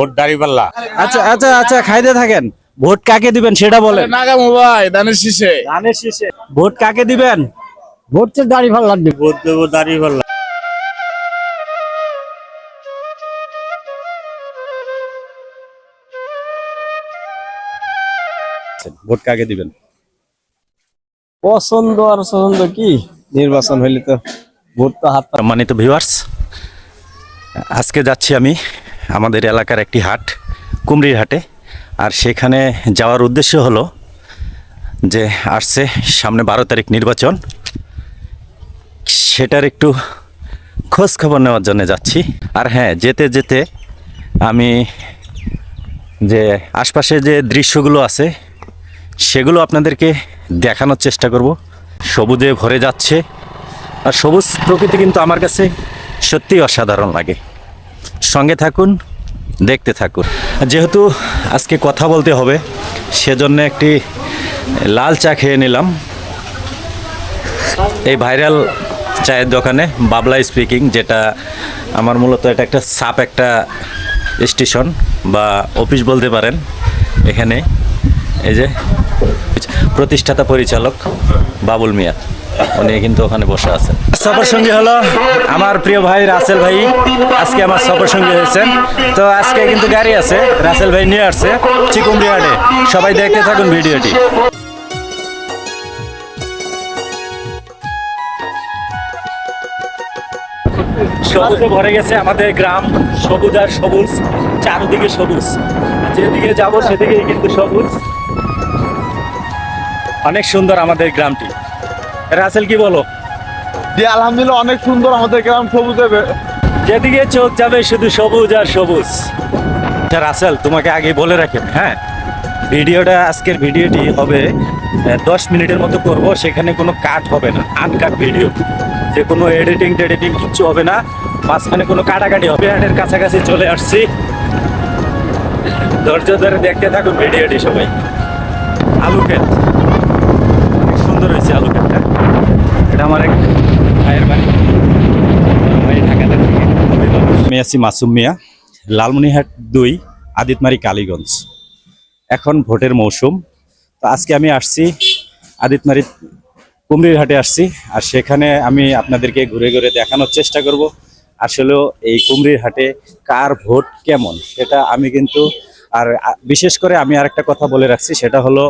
Vote দাঁড়িপাল্লা আচ্ছা আচ্ছা আচ্ছা খাইতে থাকেন। ভোট কাকে দিবেন সেটা বলেন। নাগামু ভাই দানের শীষে। ধানের শীষে। ভোট কাকে দিবেন? ভোট তো দাড়ি পাল্লা দিব ভোট দেবো দাঁড়িপাল্লা ভোট কাকে দিবেন? পছন্দ আর পছন্দ কি? নির্বাচন হইলে তো ভোট তো হাত সম্মানিত ভিউয়ার্স আজকে যাচ্ছি আমি আমাদের এলাকার একটি হাট, কুমড়ির হাটে। আর সেখানে যাওয়ার উদ্দেশ্য হলো যে আসছে সামনে বারো তারিখ নির্বাচন। সেটার একটু খোঁজ খবর নেওয়ার জন্য যাচ্ছি। আর হ্যাঁ যেতে যেতে আমি যে আশপাশে যে দৃশ্যগুলো আছে, সেগুলো আপনাদেরকে দেখানোর চেষ্টা করব। সবুজে ভরে যাচ্ছে। আর সবুজ প্রকৃতি কিন্তু আমার কাছে সত্যিই অসাধারণ লাগে। সঙ্গে থাকুন, দেখতে থাকুন। যেহেতু আজকে কথা বলতে হবে, সেজন্য একটি লাল চা খেয়ে নিলাম। এই ভাইরাল চায়ের দোকানে বাবলা স্পিকিং যেটা আমার মূলত এটা একটা সাপ একটা স্টেশন বা অফিস বলতে পারেন এখানে। এই যে, প্রতিষ্ঠাতা পরিচালক বাবুল মিয়া। উনি কিন্তু ওখানে বসে আছেন। সফর সঙ্গী হলো আমার প্রিয় ভাই রাসেল ভাই। আজকে আমার সফর সঙ্গী হয়েছেন। তো আজকে কিন্তু গাড়ি আছে, রাসেল ভাই নিয়ে আসছে চিকুমবিহাটে সবাই দেখতে থাকুন ভিডিওটি। সবুজে ভরে গেছে আমাদের গ্রাম। সবুজ আর সবুজ, চারদিকে সবুজ। যেদিকে যাব সেদিকেই কিন্তু সবুজ। অনেক সুন্দর আমাদের গ্রামটি। রাসেল কি বলো? জি আলহামদুলিল্লাহ অনেক সুন্দর আমাদের গ্রাম সবুজে যেদিকে চোখ যাবে শুধু সবুজ আর সবুজ। আচ্ছা, রাসেল তোমাকে আগে বলে রাখেন হ্যাঁ? ভিডিওটা আজকের ভিডিওটি হবে দশ মিনিটের মতো করব সেখানে কোনো কাট হবে না আনকাট ভিডিও যে কোনো এডিটিং টেডিটিং কিচ্ছু হবে না মাঝখানে কোনো কাটাকাটি হবে হাটের কাছাকাছি চলে আসছি। ধৈর্য ধরে দেখতে থাকুন ভিডিওটি সবাই। আলু ক্ষেত অনেক সুন্দর হয়েছে আলু ক্ষেতটা এটা আমার এক ভাইয়ের বাড়ি। ঢাকাতে আমি আছি মাসুম মিয়া লালমনিহাট দুই, আদিতমারি কালীগঞ্জ। এখন ভোটের মৌসুম। তো আজকে আমি আসছি আদিতমারি কুমড়ির হাটে আসছি, আর সেখানে আমি আপনাদেরকে ঘুরে ঘুরে দেখানোর চেষ্টা করব। আসলেও এই কুমড়ির হাটে কার ভোট কেমন, সেটা আমি কিন্তু আর বিশেষ করে আমি আরেকটা কথা বলে রাখছি, সেটা হলো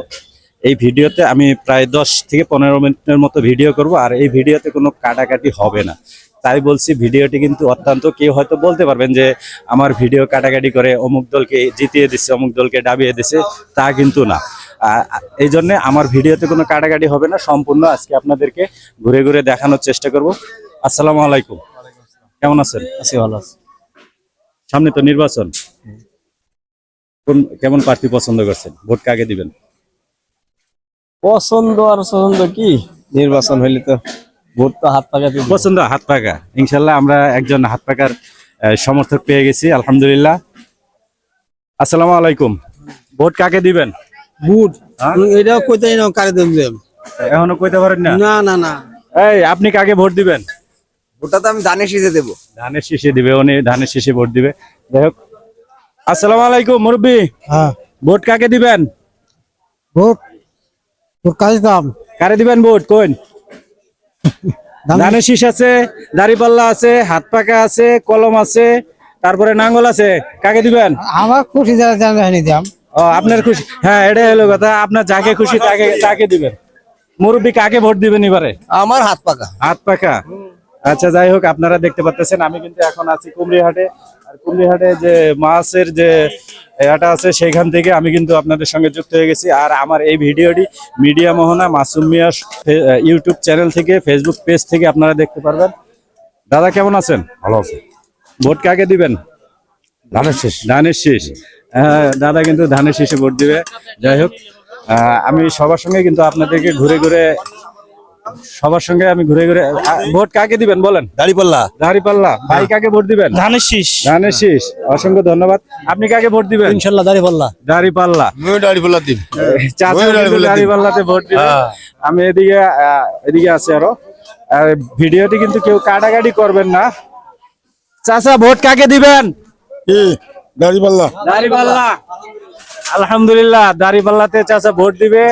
এই ভিডিওতে আমি প্রায় দশ থেকে পনেরো মিনিটের মতো ভিডিও করব আর এই ভিডিওতে কোনো কাটাকাটি হবে না। তাই বলছি ভিডিওটি কিন্তু অত্যন্ত কেউ হয়তো বলতে পারবেন যে আমার ভিডিও কাটাকাটি করে অমুক দলকে জিতিয়ে দিচ্ছে অমুক দলকে ডাবিয়ে দিচ্ছে তা কিন্তু না। এই জন্যে আমার ভিডিওতে কোনো কাটাকাটি হবে না সম্পূর্ণ আজকে আপনাদেরকে ঘুরে ঘুরে দেখানোর চেষ্টা করব। আসসালামু আলাইকুম। কেমন আছেন? আছি ভালো আছে। সামনে তো নির্বাচন। কোন কেমন প্রার্থী পছন্দ করছেন? ভোট কাকে দিবেন? পছন্দ আর পছন্দ কি? নির্বাচন হইলে তো ভোট তো হাত পাকা পছন্দ হাত পাকা। ইনশাল্লাহ আমরা একজন হাত পাকার সমর্থক পেয়ে গেছি আলহামদুলিল্লাহ। আসসালামু আলাইকুম। ভোট কাকে দিবেন? বুট হ্যাঁ? এটাও কোথায় না কারে দেব এখনও কইতে পারেন না? না না না। এই আপনি কাকে ভোট দিবেন? ওটা তো আমি ধানের শীষে দেবো। ধানের শীষে দিবে উনি ধানের শীষে ভোট দিবে। যাই হোক। আসসালামু আলাইকুম মুরব্বী। হ্যাঁ। ভোট কাকে দিবেন? ভোট তোর কাজ দাম। কারে দিবেন ভোট? কোন? ধানের শীষ আছে দাড়িপাল্লা আছে হাত পাকা আছে কলম আছে তারপরে নাঙ্গল আছে। কাকে দিবেন? আমার খুশি যারা জানি দাম। ও আপনার খুশি। হ্যাঁ এটাই হলো কথা। আপনার যাকে খুশি তাকে তাকে দিবেন। মুরব্বী কাকে ভোট দিবেন এবারে? আমার হাত পাকা। হাত পাকা। আচ্ছা যাই হোক আপনারা দেখতে পাচ্ছেন আমি কিন্তু এখন আছি কুমড়িহাটে। আর কুমড়িহাটে যে মাছের যে এটা আছে সেইখান থেকে আমি কিন্তু আপনাদের সঙ্গে যুক্ত হয়ে গেছি। আর আমার এই ভিডিওটি media Mohona Masum Mia YouTube channel থেকে ফেসবুক পেজ থেকে আপনারা দেখতে পারবেন। দাদা কেমন আছেন? ভালো আছে। ভোট কাকে দিবেন? ধানের শেষ। ধানের শীষ। হ্যাঁ দাদা কিন্তু ধানের শীষে ভোট দিবে। যাই হোক আমি সবার সঙ্গে কিন্তু আপনাদেরকে ঘুরে ঘুরে সবার সঙ্গে আমি ঘুরে ঘুরে ভোট কাকে দিবেন বলেন? দাঁড়িপাল্লা। দাঁড়িপাল্লা। ভাই কাকে ভোট দিবেন? ধানের শীষ ধানের শীষ অসংখ্য ধন্যবাদ। আপনি কাকে ভোট দিবেন? ইনশাল্লাহ দাঁড়িপাল্লা। আমি দাঁড়িপাল্লা দাঁড়িপাল্লা দিন। দাঁড়িপাল্লাতে ভোট দিবে হ্যাঁ। আমি এদিকে আহ, এদিকে আছে আরও। আর ভিডিওটি কিন্তু কেউ কাটাকাটি করবেন না। চাচা ভোট কাকে দিবেন? দাড়িপাল্লা। দাড়িপাল্লা। আলহামদুলিল্লাহ দাড়িপাল্লাতে চাচা ভোট দিবে।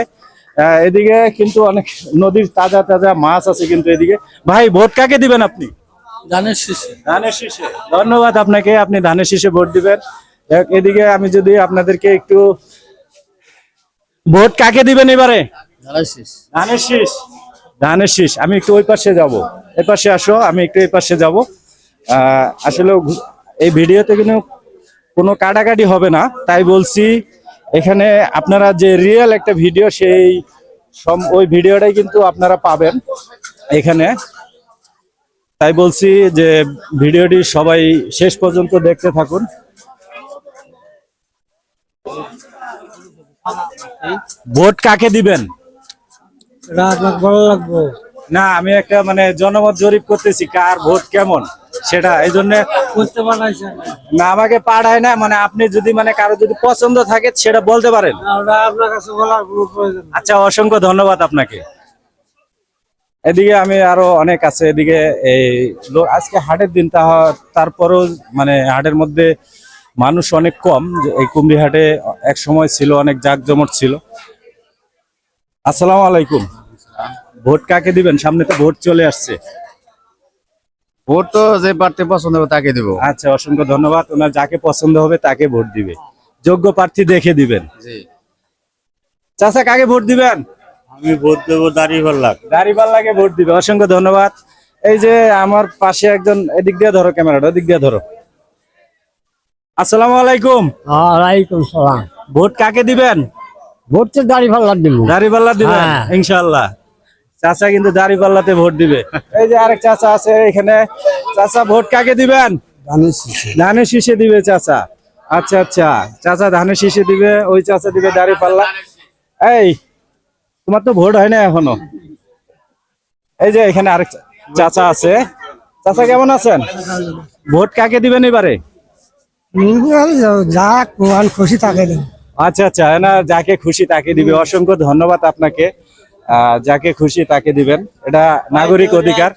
এদিকে কিন্তু অনেক নদীর তাজা তাজা মাছ আছে কিন্তু এদিকে। ভাই ভোট কাকে দিবেন আপনি? ধানের শিশু ধানের শীষে। ধন্যবাদ আপনাকে আপনি ধানের শীষে ভোট দিবেন। এদিকে আমি যদি আপনাদেরকে একটু ভোট কাকে দিবেন এবারে? ধানের শীষ। ধানের শীষ। আমি একটু ওই পাশে যাব। এই পাশে আসো আমি একটু এই পাশে যাব। আসলে এই ভিডিওতে কিন্তু কোনো কাটাকাটি হবে না তাই বলছি এখানে আপনারা যে রিয়েল একটা ভিডিও সেই ওই ভিডিওটাই কিন্তু আপনারা পাবেন এখানে। তাই বলছি যে ভিডিওটি সবাই শেষ পর্যন্ত দেখতে থাকুন। ভোট কাকে দিবেন? রাত ভালো লাগবো। না আমি একটা মানে জনমত জরিপ করতেছি কার ভোট কেমন সেটা এই জন্য বুঝতে পারছি না আমাকে পাঠায় না মানে আপনি যদি মানে কারও যদি পছন্দ থাকে সেটা বলতে পারেন। আচ্ছা অসংখ্য ধন্যবাদ আপনাকে। এদিকে আমি আরও অনেক আছে এদিকে এই আজকে হাটের দিন তা তারপরও মানে হাটের মধ্যে মানুষ অনেক কম এই কুমড়ি হাটে এক সময় ছিল অনেক জাঁকজমট ছিল। আসসালামু আলাইকুম। ভোট কাকে দিবেন? সামনে তো ভোট চলে আসছে। ভোট তো যে প্রার্থী পছন্দ হবে তাকে দিব। আচ্ছা অসংখ্য ধন্যবাদ। ওনার যাকে পছন্দ হবে তাকে ভোট দিবে। যোগ্য প্রার্থী দেখে দিবেন। জি। চাচা কাকে ভোট দিবেন? আমি ভোট দেবো দাঁড়িপাল্লা দাঁড়িপাল্লাকে ভোট দিবে। অসংখ্য ধন্যবাদ। এই যে আমার পাশে একজন এদিক দিয়ে ধরো ক্যামেরাটা ওদিক দিয়ে ধরো। আসসালামু আলাইকুম। ওয়ালাইকুম সালাম। ভোট কাকে দিবেন? ভোট তো দাড়ি ভালো দিব। দাঁড়িপাল্লা দিবেন? হ্যাঁ। ইনশাআল্লাহ। চাচা কিন্তু দাঁড়িপাল্লাতে ভোট দিবে। এই যে আরেক চাচা আছে এখানে। চাচা ভোট কাকে দিবেন? ধানের শীষে। দিবে চাচা। আচ্ছা আচ্ছা। চাচা ধানের শীষে দিবে ওই চাচা দিবে দাড়ি পাল্লা। এই তোমার তো ভোট হয় না এখনও। এই যে এখানে আরেক চাচা আছে। চাচা কেমন আছেন? ভোট কাকে দিবেন এবারে? যা কোয়াল খুশি থাকে আচ্ছা আচ্ছা। না যাকে খুশি তাকে দিবে। অসংখ্য ধন্যবাদ আপনাকে। যাকে খুশি তাকে দিবেন। এটা নাগরিক অধিকার।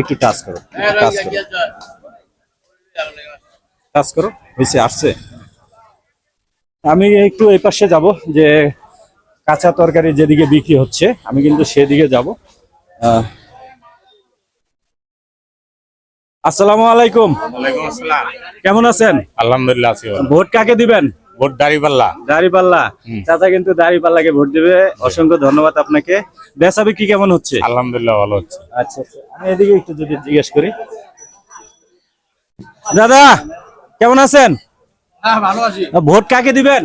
একটু টাচ করো টাচ করো। টাচ করো হয়েছে আসছে। আমি একটু এই পাশে যাব যে কাঁচা তরকারি যেদিকে বিক্রি হচ্ছে আমি কিন্তু সেদিকে যাব। আহ, আসসালামু আলাইকুম। কেমন আছেন? আলহামদুলিল্লাহ আছি ভোট কাকে দিবেন? ভোট দাঁড়িপাল্লা। দাড়িপাল্লা। চাচা কিন্তু দাড়িপাল্লাকে ভোট দিবে। অসংখ্য ধন্যবাদ আপনাকে। বেচা বিক্রি কেমন হচ্ছে? আলহামদুলিল্লাহ ভালো হচ্ছে। আচ্ছা আচ্ছা। আমি এদিকে একটু যদি জিজ্ঞেস করি। দাদা কেমন আছেন? ভোট কাকে দিবেন?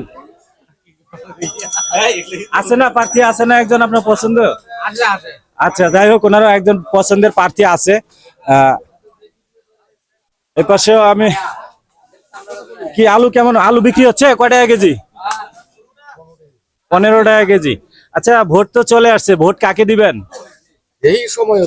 আছে না প্রার্থী আছে না একজন আপনার পছন্দ? আচ্ছা যাই হোক ওনারও একজন পছন্দের প্রার্থী আছে। আহ, এ পাশেও আমি কি আলু কেমন? আলু বিক্রি হচ্ছে? কয় টাকা কেজি? পনেরো টাকা কেজি। আচ্ছা ভোট তো চলে আসছে। ভোট কাকে দিবেন? এই সময়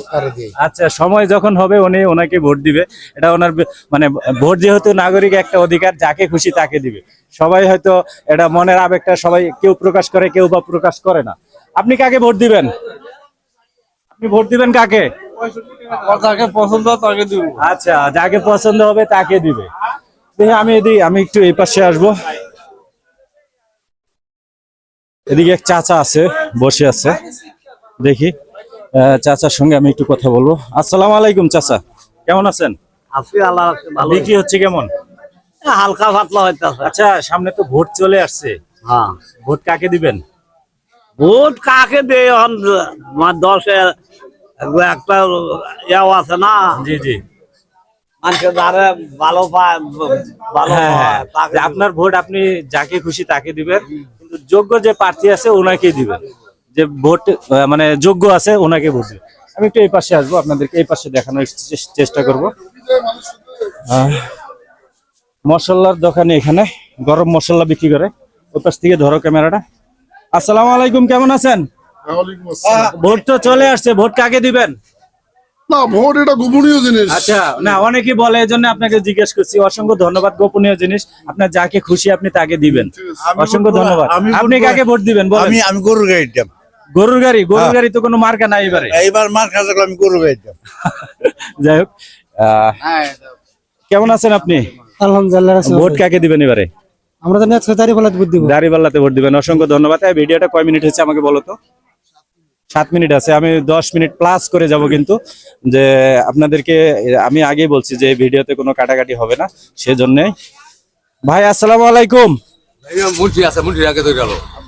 আচ্ছা সময় যখন হবে উনি ওনাকে ভোট দিবে। এটা ওনার মানে ভোট যেহেতু নাগরিক একটা অধিকার যাকে খুশি তাকে দিবে। সবাই হয়তো এটা মনের আবেগটা সবাই কেউ প্রকাশ করে কেউ বা প্রকাশ করে না। আপনি কাকে ভোট দিবেন? আপনি ভোট দিবেন কাকে? তাকে পছন্দ তাকে দিব। আচ্ছা যাকে পছন্দ হবে তাকে দিবে। আমি এদিকে আমি একটু এই পাশে আসব। এদিকে এক চাচা আছে বসে আছে। দেখি চাচার সঙ্গে আমি একটু কথা বলব। আসসালাম আলাইকুম চাচা। কেমন আছেন? বিক্রি হচ্ছে কেমন? হালকা পাতলা হইতেছে। আচ্ছা সামনে তো ভোট চলে আসছে। হ্যাঁ। ভোট কাকে দিবেন? ভোট কাকে দে দশে একটা ইয়াও আছে না? জি জি। ভালো ভালো হ্যাঁ, হয়, আপনার ভোট আপনি যাকে খুশি তাকে দিবেন। কিন্তু যোগ্য যে প্রার্থী আছে ওনাকে দিবেন। যে ভোট মানে যোগ্য আছে ওনাকে ভোট দিবেন। আমি একটু এই পাশে আসব আপনাদেরকে এই পাশে দেখানোর চেষ্টা করব। মশলার দোকানে এখানে গরম মশলা বিক্রি করে। ওই পাশ থেকে ধরো ক্যামেরাটা। আসসালামু আলাইকুম কেমন আছেন? ভোট তো চলে আসছে ভোট কাকে দিবেন? না ভোট এটা গোপনীয় জিনিস। আচ্ছা না অনেকে বলে এই আপনাকে জিজ্ঞেস করছি অসংখ্য ধন্যবাদ গোপনীয় জিনিস। আপনার যাকে খুশি আপনি তাকে দিবেন। অসংখ্য ধন্যবাদ। আপনি কাকে ভোট দিবেন আমি আমি গরুর গাড়ি দিতাম। গরুর গাড়ি? গরুর গাড়ি তো কোনো মার্কা নাই এবারে। এইবার মার থাকলে আমি গরুর গাড়ি দিতাম। যাই হোক আহ, কেমন আছেন আপনি? আলহামদুলিল্লাহ ভোট কাকে দিবেন এবারে? আমরা তো বুদ্ধি দাঁড়িপাল্লাতে ভোট দিবেন। অসংখ্য ধন্যবাদ। ভিডিওটা কয় মিনিট হচ্ছে আমাকে বলো তো? সাত মিনিট আছে আমি দশ মিনিট প্লাস করে যাব কিন্তু। যে আপনাদেরকে আমি আগেই বলছি যে এই ভিডিওতে কোনো কাটাকাটি হবে না সেজন্য। ভাই আসসালাম আলাইকুম।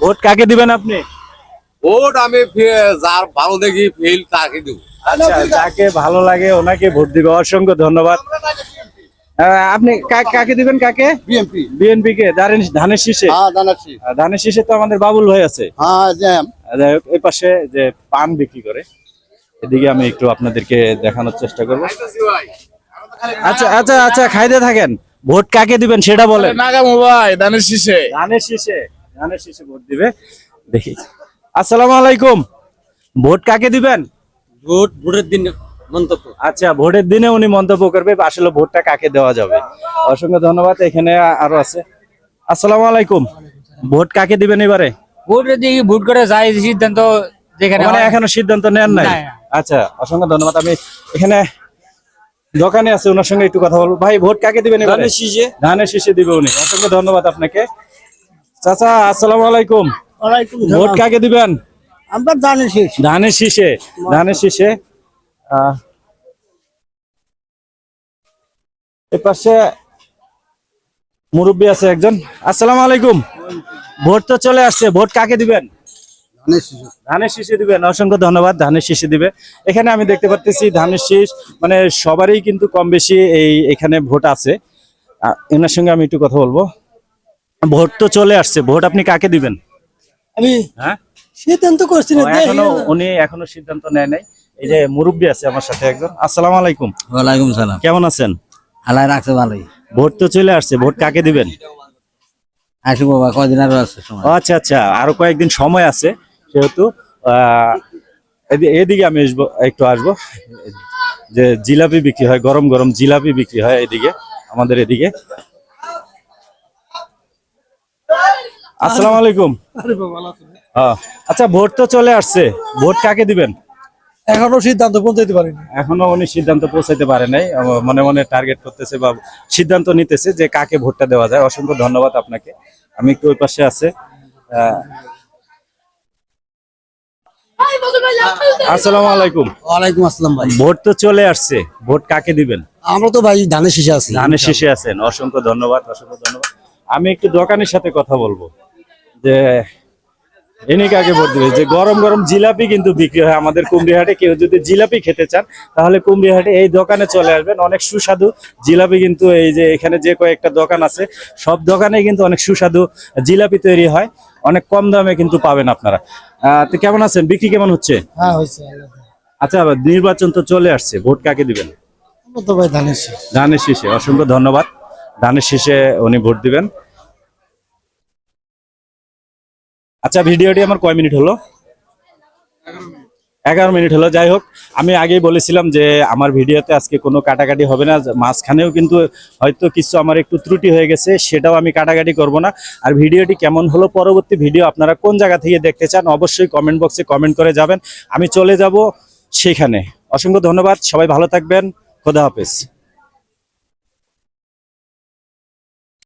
ভোট কাকে দিবেন আপনি? ওট আমি যার ভালো দেখি ফেল তাকে দিব। আচ্ছা যাকে ভালো লাগে ওনাকে ভোট দিবে। অসংখ্য ধন্যবাদ। আপনি কাকে দিবেন কাকে? বিএনপি বিএনপি কে ধানের ধানের শীষে? হ্যাঁ ধানের শীষে তো আমাদের বাবুল ভাই আছে। হ্যাঁ এই পাশে যে পান বিক্রি করে এদিকে আমি একটু আপনাদেরকে দেখানোর চেষ্টা করব। আচ্ছা আচ্ছা আচ্ছা খাইতে থাকেন। ভোট কাকে দিবেন সেটা বলেন। নাগা মোবাইল দানের শীষে। ধানের শীষে ধানের শীষে ভোট দিবে। দেখি। আসসালামু আলাইকুম। ভোট কাকে দিবেন? ভোট ভোটের দিন মন্তব্য? আচ্ছা ভোটের দিনে উনি মন্তব্য করবে আসলে ভোটটা কাকে দেওয়া যাবে। অসংখ্য ধন্যবাদ এখানে আরও আছে। আসসালামু আলাইকুম। ভোট কাকে দিবেন এবারে? ভোট দিয়ে ভোট করে যায় সিদ্ধান্ত যেখানে মানে এখনও সিদ্ধান্ত নেন নাই? না। আচ্ছা অসংখ্য ধন্যবাদ। আমি এখানে দোকানে আছে ওনার সঙ্গে একটু কথা বলব। ভাই ভোট কাকে দিবেন ধানের শীষে? ধানের শীষে দিবে উনি। অসংখ্য ধন্যবাদ আপনাকে। চাচা আসসালামু আলাইকুম। ভোট কাকে দিবেন? আমরা জানি শেষ। ধানের শীষে ধানের শীষে। আহ, এ পাশে মুরব্বী আছে একজন। আসসালামু আলাইকুম। ভোট তো চলে আসছে। ভোট কাকে দিবেন? ধানের শীষে। দিবেন। অসংখ্য ধন্যবাদ। ধানের শীষে দিবে। এখানে আমি দেখতে পাচ্ছি ধানের শীষ মানে সবারই কিন্তু কম বেশি এই এখানে ভোট আছে। এনার সঙ্গে আমি একটু কথা বলব। ভোট তো চলে আসছে। ভোট আপনি কাকে দিবেন? আমি হ্যাঁ? সিদ্ধান্ত করছি না। এখনও উনি এখনও সিদ্ধান্ত নেয় নাই। এই যে মুরব্বী আছে আমার সাথে একজন। আসসালামু আলাইকুম। ওয়ালাইকুম সালাম। কেমন আছেন? আল্লাহ রাখছে ভালোই। ভোট তো চলে আসছে ভোট কাকে দিবেন? আসু বাবা কদিন আরও আছে সময়? আচ্ছা আচ্ছা আরও কয়েকদিন সময় আছে সেহেতু আহ, এদিকে আমি আসব একটু আসব। যে জিলাপি বিক্রি হয় গরম গরম জিলাপি বিক্রি হয় এদিকে আমাদের এদিকে। আসসালামু আলাইকুম। হ্যাঁ, আচ্ছা ভোট তো চলে আসছে ভোট কাকে দিবেন? এখনও সিদ্ধান্ত পৌঁছাইতে পারিনি। এখনও উনি সিদ্ধান্ত পৌঁছাইতে পারে নাই। মনে মনে টার্গেট করতেছে বা সিদ্ধান্ত নিতেছে যে কাকে ভোটটা দেওয়া যায়। অসংখ্য ধন্যবাদ আপনাকে। আমি একটু ওই পাশে আছে। আসসালামু আলাইকুম। ওয়ালাইকুম আসসালাম ভাই। ভোট তো চলে আসছে। ভোট কাকে দিবেন? আমরা তো ভাই ধানের শেষে আছি। ধানের শেষে আছেন। অসংখ্য ধন্যবাদ অসংখ্য ধন্যবাদ। আমি একটু দোকানের সাথে কথা বলব। যে এনে কাকে ভোট দিবে? যে গরম গরম জিলাপি কিন্তু বিক্রি হয় আমাদের কুমড়িহাটে। কেউ যদি জিলাপি খেতে চান তাহলে কুমড়িহাটে এই দোকানে চলে আসবেন। অনেক সুস্বাদু জিলাপি কিন্তু এই যে এখানে যে কয়েকটা দোকান আছে সব দোকানে কিন্তু অনেক সুস্বাদু জিলাপি তৈরি হয়। অনেক কম দামে কিন্তু পাবেন আপনারা। আহ, তো কেমন আছেন? বিক্রি কেমন হচ্ছে? হ্যাঁ আচ্ছা নির্বাচন তো চলে আসছে। ভোট কাকে দিবেন? ধানের শীষে। অসংখ্য ধন্যবাদ। ধানের শীষে উনি ভোট দিবেন। আচ্ছা ভিডিওটি আমার কয় মিনিট হলো? এগারো মিনিট হলো। যাই হোক, আমি আগেই বলেছিলাম যে আমার ভিডিওতে আজকে কোনো কাটাকাটি হবে না। মাঝখানেও কিন্তু হয়তো কিছু আমার একটু ত্রুটি হয়ে গেছে, সেটাও আমি কাটাকাটি করব না। আর ভিডিওটি কেমন হলো, পরবর্তী ভিডিও আপনারা কোন জায়গা থেকে দেখতে চান অবশ্যই কমেন্ট বক্সে কমেন্ট করে যাবেন। আমি চলে যাব সেখানে। অসংখ্য ধন্যবাদ। সবাই ভালো থাকবেন। খোদা হাফেজ।